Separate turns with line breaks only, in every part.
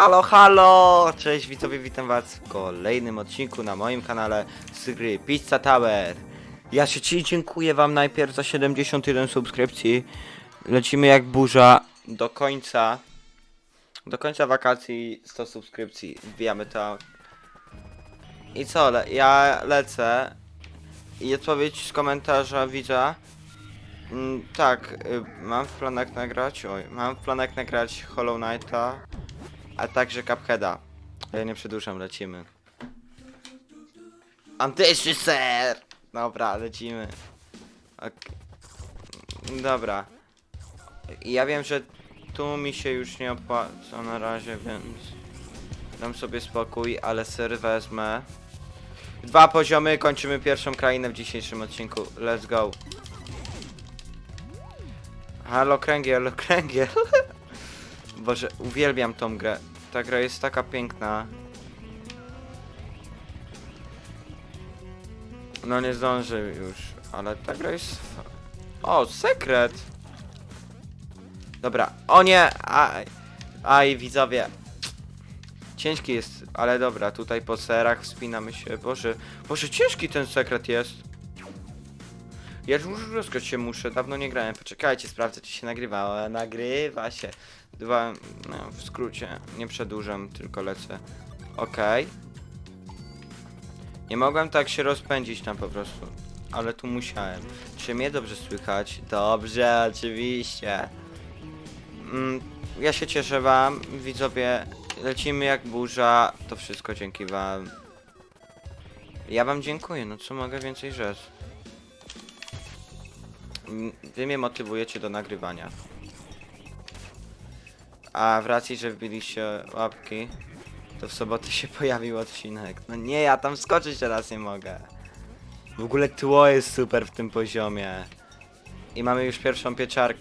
Halo, halo! Cześć widzowie, witam was w kolejnym odcinku na moim kanale z gry Pizza Tower. Ja się ci dziękuję wam najpierw za 71 subskrypcji. Lecimy jak burza do końca. Do końca wakacji 100 subskrypcji. Wbijamy to. I co, le ja lecę. I odpowiedź z komentarza widza. Mm, tak, y, mam w planach nagrać, oj, mam w planach nagrać Hollow Knighta, a także Cupheada. Ja nie przedłużam, lecimy. Antyczny ser! Dobra, lecimy. Ok. Dobra. Ja wiem, że tu mi się już nie opłaca na razie, więc dam sobie spokój, ale ser wezmę. Dwa poziomy, kończymy pierwszą krainę w dzisiejszym odcinku. Let's go. Halo kręgiel, kręgiel. Boże, uwielbiam tą grę. Ta gra jest taka piękna. No nie zdążę już, ale ta gra jest... O, sekret! Dobra, o nie! Aj, aj widzowie. Ciężki jest, ale dobra, tutaj po serach wspinamy się. Boże, Boże, ciężki ten sekret jest. Ja już rozkać się muszę, dawno nie grałem. Poczekajcie, sprawdzę czy się nagrywało. Nagrywa się. Dwa, no, w skrócie, nie przedłużam, tylko lecę. Okej. Nie mogłem tak się rozpędzić tam po prostu. Ale tu musiałem. Czy mnie dobrze słychać? Dobrze, oczywiście. Mm, ja się cieszę wam, widzowie. Lecimy jak burza. To wszystko dzięki wam. Ja wam dziękuję, no co mogę więcej rzec. Wy mnie motywujecie do nagrywania. A w racji, że wbiliście łapki, to w sobotę się pojawił odcinek. No nie, ja tam skoczyć teraz nie mogę. W ogóle tło jest super w tym poziomie. I mamy już pierwszą pieczarkę.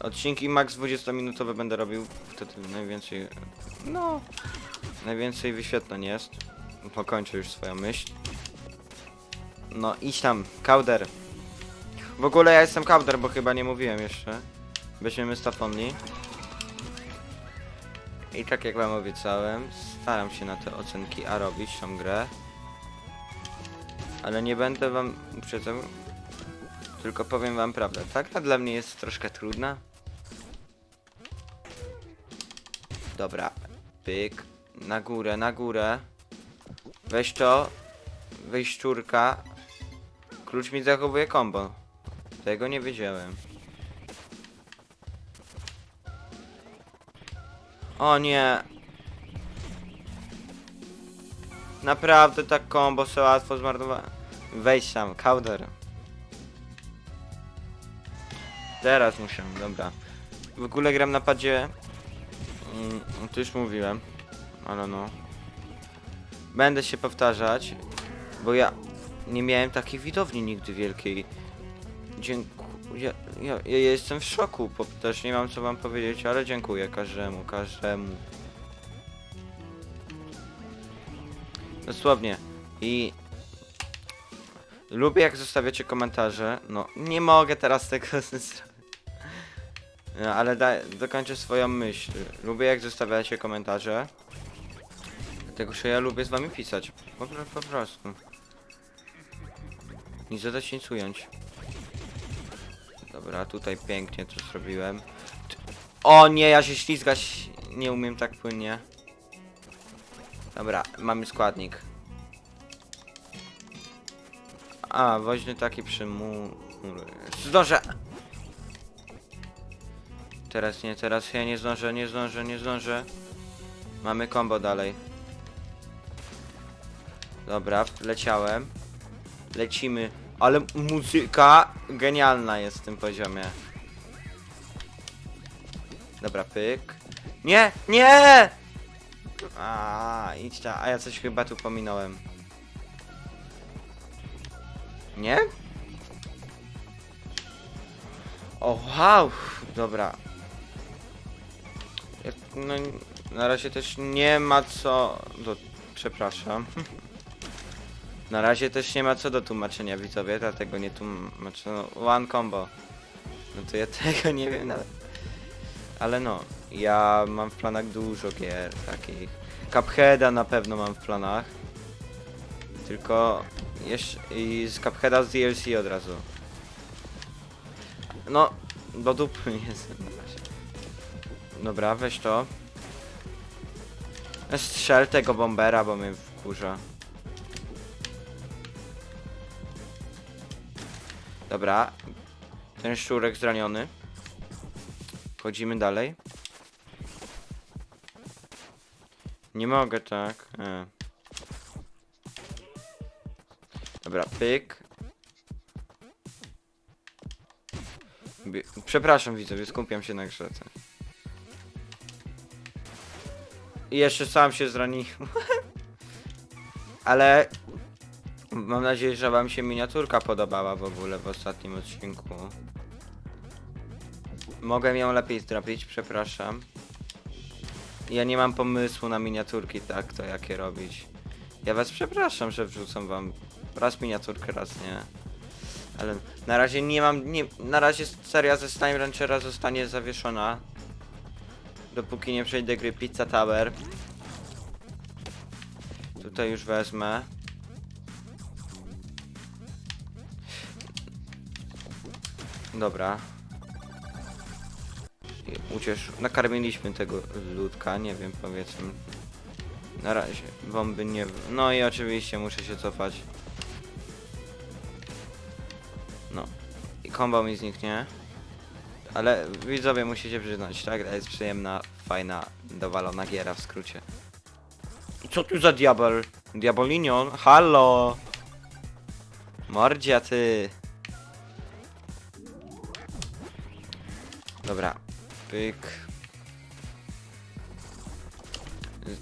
Odcinki max 20 minutowe będę robił. Wtedy najwięcej... No... Najwięcej wyświetleń jest. Pokończę już swoją myśl. No idź tam, Kauder. W ogóle ja jestem Kauder, bo chyba nie mówiłem jeszcze. Weźmiemy stafomni. I tak jak wam obiecałem, staram się na te ocenki A robić tą grę. Ale nie będę wam uprzedzał. Tylko powiem wam prawdę. Ta gra dla mnie jest troszkę trudna. Dobra. Pyk. Na górę, na górę. Weź to. Weź szczurka. Klucz mi zachowuje combo. Tego nie wiedziałem. O nie. Naprawdę tak combo se łatwo zmarnowałem. Wejdź tam, counter. Teraz muszę, dobra. W ogóle gram na padzie. Mm, to już mówiłem. Ale no. Będę się powtarzać. Bo ja nie miałem takiej widowni nigdy wielkiej. Dziękuję. Ja, ja, ja jestem w szoku, bo też nie mam co wam powiedzieć, ale dziękuję każdemu, każdemu. Dosłownie. I lubię jak zostawiacie komentarze. No, nie mogę teraz tego zrobić. No, ale da, dokończę swoją myśl. Lubię jak zostawiacie komentarze. Dlatego, że ja lubię z wami pisać. Po, po prostu. Nic dodać, nic ująć. Dobra, tutaj pięknie to zrobiłem. O nie, ja się ślizgać nie umiem tak płynnie. Dobra, mamy składnik. A, woźny taki przymur. Zdążę! Teraz nie, teraz ja nie zdążę, nie zdążę, nie zdążę. Mamy combo dalej. Dobra, leciałem. Lecimy. Ale muzyka genialna jest w tym poziomie. Dobra, pyk. Nie, nie! A, idź ta, a ja coś chyba tu pominąłem. Nie? O, wow! Dobra. No, na razie też nie ma co... Do, przepraszam. Na razie też nie ma co do tłumaczenia widzowie, dlatego nie tłumaczę. No, one combo. No to ja tego nie wiem nawet. Ale no, ja mam w planach dużo gier takich. Cupheada na pewno mam w planach. Tylko jeszcze i z Cupheada z DLC od razu. No, do dupy jest na razie. Dobra, weź to. Strzel tego bombera, bo mnie wkurza. Dobra. Ten szczurek zraniony. Chodzimy dalej. Nie mogę tak. E. Dobra, pyk. Przepraszam widzowie, skupiam się na grze. tak. I jeszcze sam się zraniłem. Ale mam nadzieję, że wam się miniaturka podobała w ogóle w ostatnim odcinku. Mogę ją lepiej zrobić, przepraszam. Ja nie mam pomysłu na miniaturki tak, to jakie robić. Ja was przepraszam, że wrzucam wam raz miniaturkę, raz nie. Ale na razie nie mam, nie, na razie seria ze Slime Ranchera zostanie zawieszona. Dopóki nie przejdę gry Pizza Tower. Tutaj już wezmę. Dobra. Uciesz, nakarmiliśmy tego ludka, nie wiem, powiedzmy. Na razie, bomby nie... No i oczywiście muszę się cofać. No. I kombo mi zniknie. Ale widzowie musicie przyznać, tak? To jest przyjemna, fajna, dowalona giera w skrócie. Co tu za diabel? Diabolinion? Halo! Mordzia ty! Dobra. Pyk.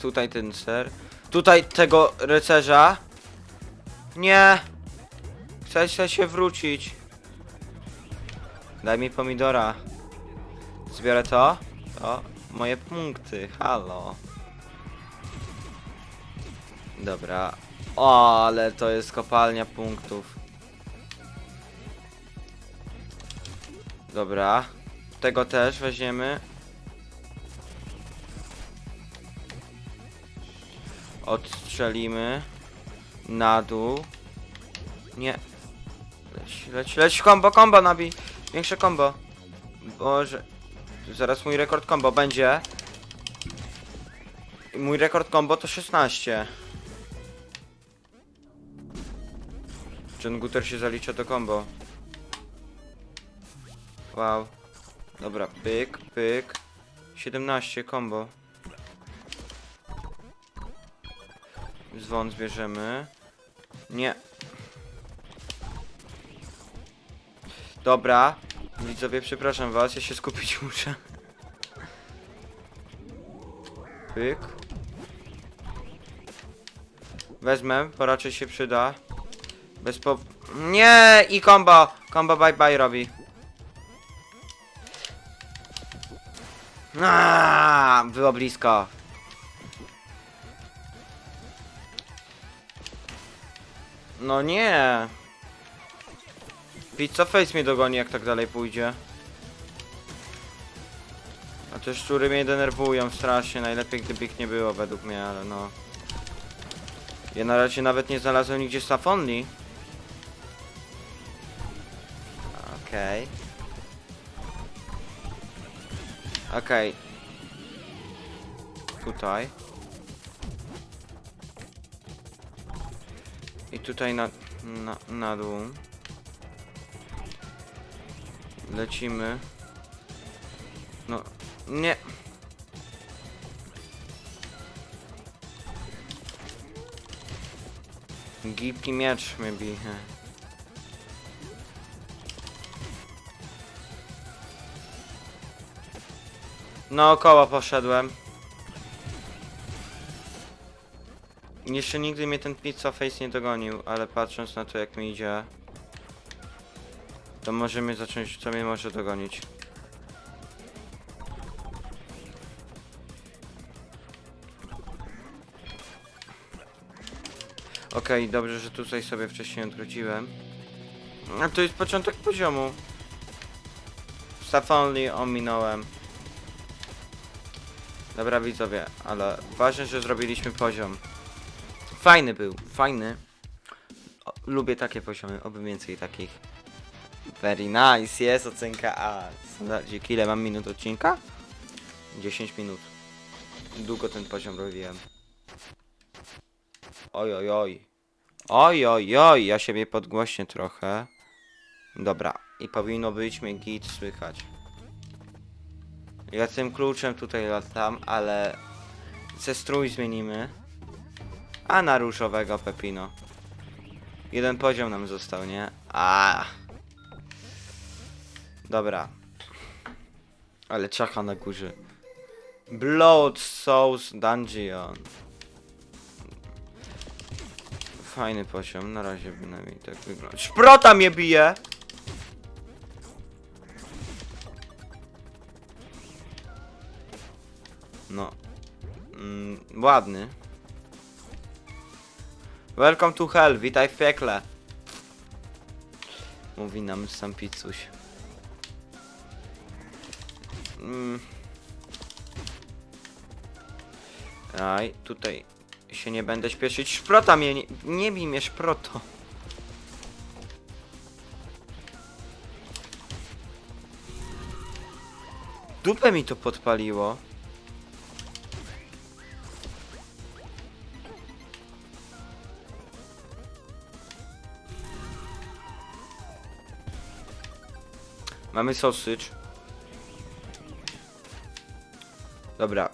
Tutaj ten ser. Tutaj tego rycerza. Nie! Chcę, się wrócić. Daj mi pomidora. Zbiorę to. To moje punkty. Halo. Dobra. O, ale to jest kopalnia punktów. Dobra. Tego też weźmiemy. Odstrzelimy. Na dół. Nie. Leć, leć, leć, combo, combo nabij. Większe combo. Boże. Zaraz mój rekord combo będzie. Mój rekord combo to 16. John się zalicza do combo. Wow. Dobra, pyk, pyk. 17 combo. Dzwon zbierzemy. Nie. Dobra. Widzowie, przepraszam was, ja się skupić muszę. Pyk. Wezmę, bo raczej się przyda. Bez po... Nie! I combo! Combo bye bye robi. Aaaa, było blisko. No nie. Pizza Face mnie dogoni jak tak dalej pójdzie. A te szczury mnie denerwują strasznie, najlepiej gdyby ich nie było według mnie, ale no. Ja na razie nawet nie znalazłem nigdzie staff only. Okej. Okej. Tutaj. I tutaj na, na, na dół. Lecimy. No, nie. Gipki miecz mnie bije. Naokoło poszedłem. Jeszcze nigdy mnie ten pizza face nie dogonił, ale patrząc na to jak mi idzie, to możemy zacząć, co mnie może dogonić. Okej, dobrze, że tutaj sobie wcześniej odwróciłem. A to jest początek poziomu. Staff only ominąłem. Dobra widzowie, ale ważne, że zrobiliśmy poziom. Fajny był, fajny. O, lubię takie poziomy, oby więcej takich. Very nice, jest ocenka A. Standardzik, ile mam minut odcinka? 10 minut. Długo ten poziom robiłem. Oj, oj, oj. Oj, oj, oj, ja siebie podgłośnię trochę. Dobra, i powinno być mnie git słychać. Ja tym kluczem tutaj latam, ale ze strój zmienimy. A na różowego Pepino. Jeden poziom nam został, nie? A. Dobra. Ale czacha na górze. Blood Souls Dungeon. Fajny poziom, na razie bynajmniej tak wygląda. Szprota mnie bije! No. Mm, ładny. Welcome to hell, witaj w piekle. Mówi nam sam pizzuś. Mm. Aj, tutaj się nie będę śpieszyć. Szprota mnie, nie, nie bij mnie szproto. Dupę mi to podpaliło. Mamy sausage. Dobra.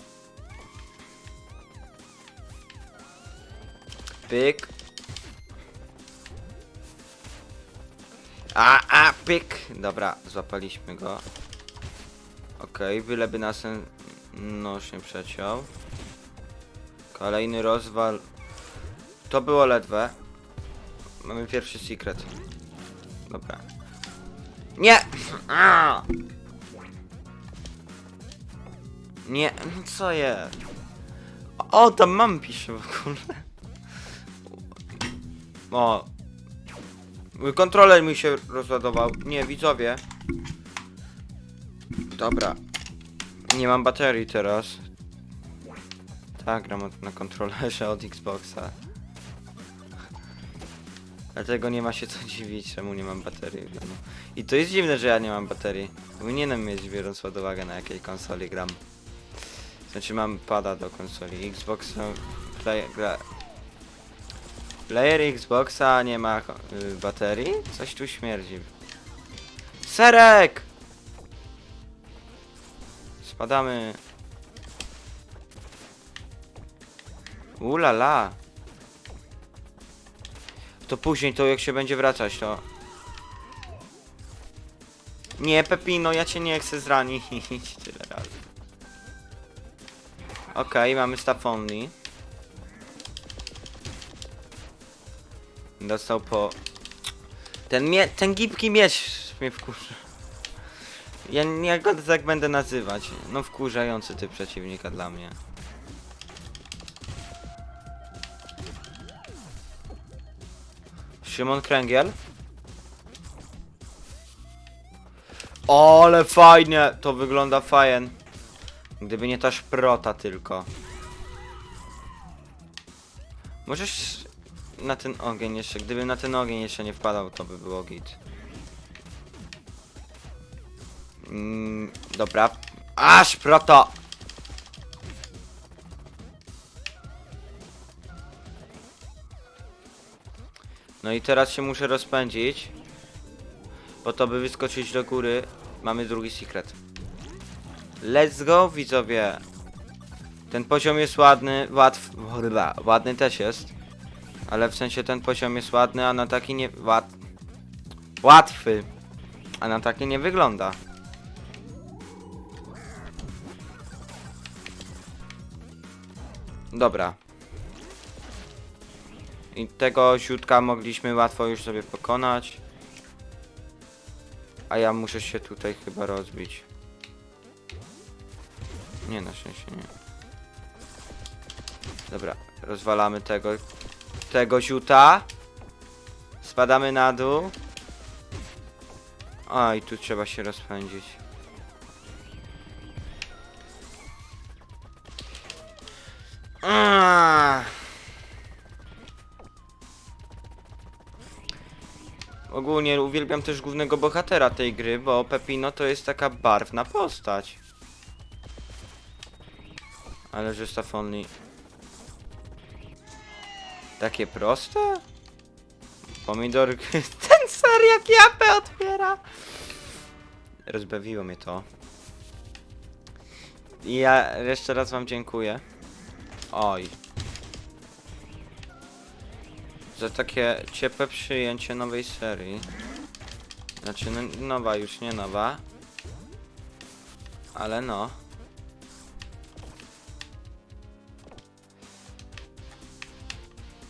Pyk. A, a, pyk. Dobra, złapaliśmy go. Okej, byleby nas ten nóż nie przeciął. Kolejny rozwal. To było ledwe. Mamy pierwszy secret. Nie! A! Nie, co jest? O, tam mam pisze w ogóle. O. Kontroler mi się rozładował. Nie, widzowie. Dobra. Nie mam baterii teraz. Tak, gram na kontrolerze od Xboxa. Dlatego nie ma się co dziwić, czemu nie mam baterii. w domu. I to jest dziwne, że ja nie mam baterii. Powinienem mieć, biorąc pod uwagę na jakiej konsoli gram. Znaczy mam pada do konsoli. Xbox play, gra, Player Xboxa nie ma y, baterii? Coś tu śmierdzi. Serek! Spadamy. Ulala. To później, to jak się będzie wracać, to... Nie, Pepino, ja cię nie chcę zranić tyle razy. Okej, mamy staff only. Dostał po... Ten mie... ten gipki miecz mnie wkurza. Ja nie go tak będę nazywać. No wkurzający typ przeciwnika dla mnie. Szymon Kręgiel? O, ale fajnie! To wygląda fajnie. Gdyby nie ta szprota tylko. Możesz na ten ogień jeszcze, gdyby na ten ogień jeszcze nie wpadał, to by było git. Mm, dobra. Aż proto! No i teraz się muszę rozpędzić. Po to, by wyskoczyć do góry, mamy drugi secret. Let's go, widzowie! Ten poziom jest ładny, łatw... Ładny też jest. Ale w sensie ten poziom jest ładny, a na taki nie... Łat... Łatwy. A na taki nie wygląda. Dobra. I tego ziutka mogliśmy łatwo już sobie pokonać. A ja muszę się tutaj chyba rozbić. Nie, na szczęście nie. Dobra, rozwalamy tego tego ziuta. Spadamy na dół. A i tu trzeba się rozpędzić. Ah. Ogólnie uwielbiam też głównego bohatera tej gry, bo Pepino to jest taka barwna postać. Ale że staff only. Takie proste? Pomidor... Ten ser jak japę otwiera! Rozbawiło mnie to. I ja jeszcze raz wam dziękuję. Oj. Za takie ciepłe przyjęcie nowej serii. Znaczy, no, nowa już, nie nowa. Ale no.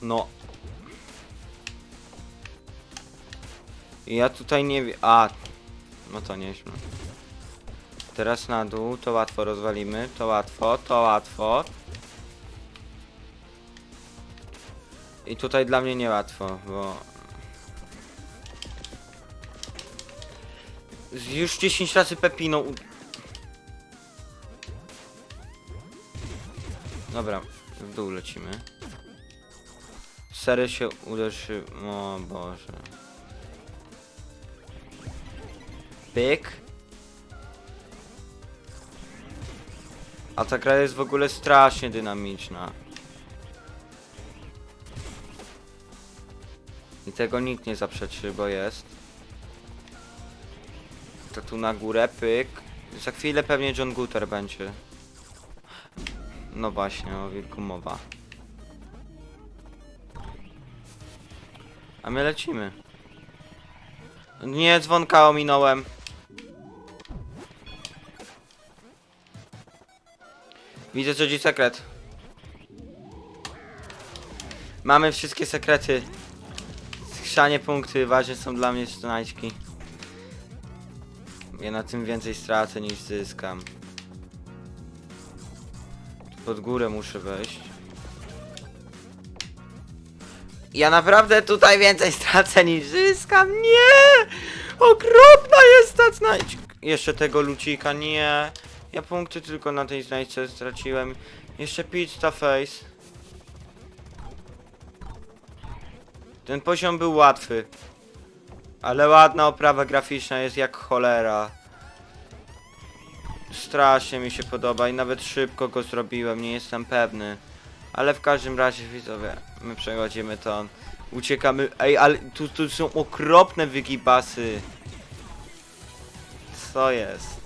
No. Ja tutaj nie wiem. A. No to nieźle. Teraz na dół, to łatwo rozwalimy, to łatwo, to łatwo. I tutaj dla mnie niełatwo, bo... Już 10 razy Pepino. Dobra, w dół lecimy. Sery się uderzy... O Boże. Pyk. A ta gra jest w ogóle strasznie dynamiczna. Tego nikt nie zaprzeczy, bo jest. To tu na górę, pyk. Za chwilę pewnie John Guter będzie. No właśnie, o wilku mowa. A my lecimy. Nie, dzwonka ominąłem. Widzę co dziś sekret. Mamy wszystkie sekrety. Skrzanie punkty ważne są dla mnie znajdźki. Ja na tym więcej stracę niż zyskam. Pod górę muszę wejść. Ja naprawdę tutaj więcej stracę niż zyskam. Nie! Okropna jest ta znajdźka. Jeszcze tego lucika, nie. Ja punkty tylko na tej znajdźce straciłem. Jeszcze pizza face. Ten poziom był łatwy. Ale ładna oprawa graficzna jest jak cholera. Strasznie mi się podoba i nawet szybko go zrobiłem, nie jestem pewny. Ale w każdym razie widzowie, my przechodzimy to. Uciekamy. Ej, ale tu, tu są okropne wygibasy. Co jest?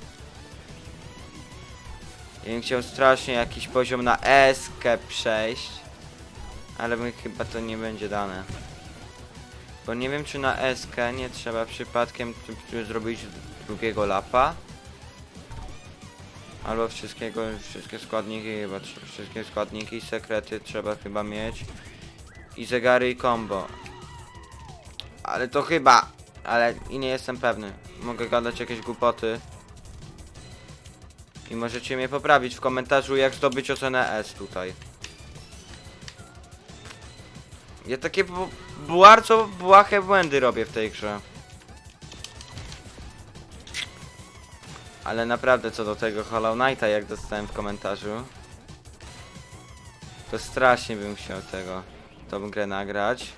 Ja bym chciał strasznie jakiś poziom na eskę przejść. Ale mi chyba to nie będzie dane. Bo nie wiem czy na eskę nie trzeba przypadkiem zrobić drugiego lapa. Albo wszystkiego, wszystkie składniki, chyba wszystkie składniki, sekrety trzeba chyba mieć. I zegary i combo. Ale to chyba, ale i nie jestem pewny. Mogę gadać jakieś głupoty. I możecie mnie poprawić w komentarzu jak zdobyć ocenę S tutaj. Ja takie bardzo błahe błędy robię w tej grze. Ale naprawdę co do tego Hollow Knighta jak dostałem w komentarzu To strasznie bym chciał tego tą grę nagrać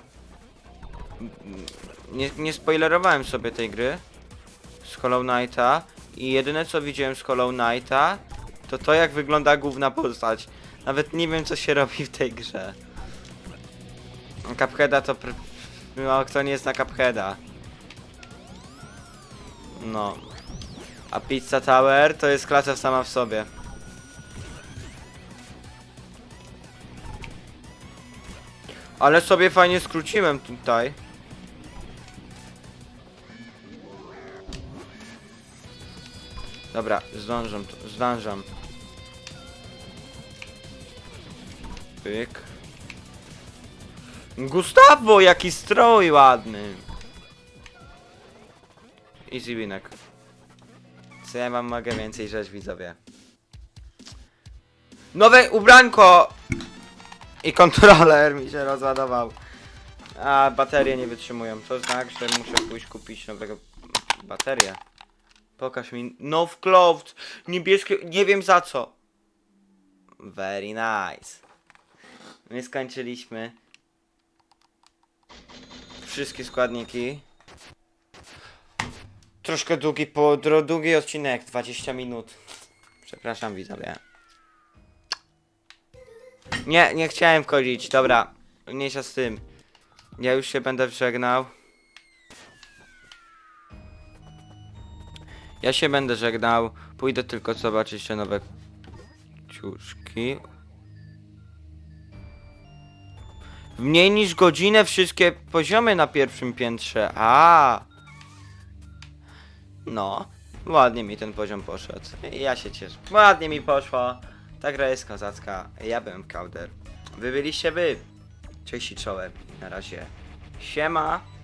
nie, nie spoilerowałem sobie tej gry z Hollow Knighta i jedyne co widziałem z Hollow Knighta to to jak wygląda główna postać. Nawet nie wiem co się robi w tej grze. Cupheada to... Pr... No, kto nie zna Cupheada? No. A Pizza Tower to jest klasa sama w sobie. Ale sobie fajnie skróciłem tutaj. Dobra, zdążam, zdążam. Pyk. Gustavo, jaki strój ładny. Easy winek. Co ja wam mogę więcej rzecz widzowie? Nowe ubranko! I kontroler mi się rozładował. A baterie nie wytrzymują. To znak, że muszę pójść kupić nowego baterię. Pokaż mi. No clothes. Niebieskie. Nie wiem za co. Very nice. My skończyliśmy. Wszystkie składniki. Troszkę długi, po, dro- długi odcinek, 20 minut. Przepraszam widzowie. Nie, nie chciałem wchodzić, dobra. Mniejsza z tym. Ja już się będę żegnał. Ja się będę żegnał. Pójdę tylko zobaczyć te nowe ciuszki. W mniej niż godzinę wszystkie poziomy na pierwszym piętrze. A. No, ładnie mi ten poziom poszedł. Ja się cieszę. Ładnie mi poszło. Ta gra jest kozacka. Ja byłem Kauder. Wy byliście wy. Cześć i czołem. Na razie. Siema.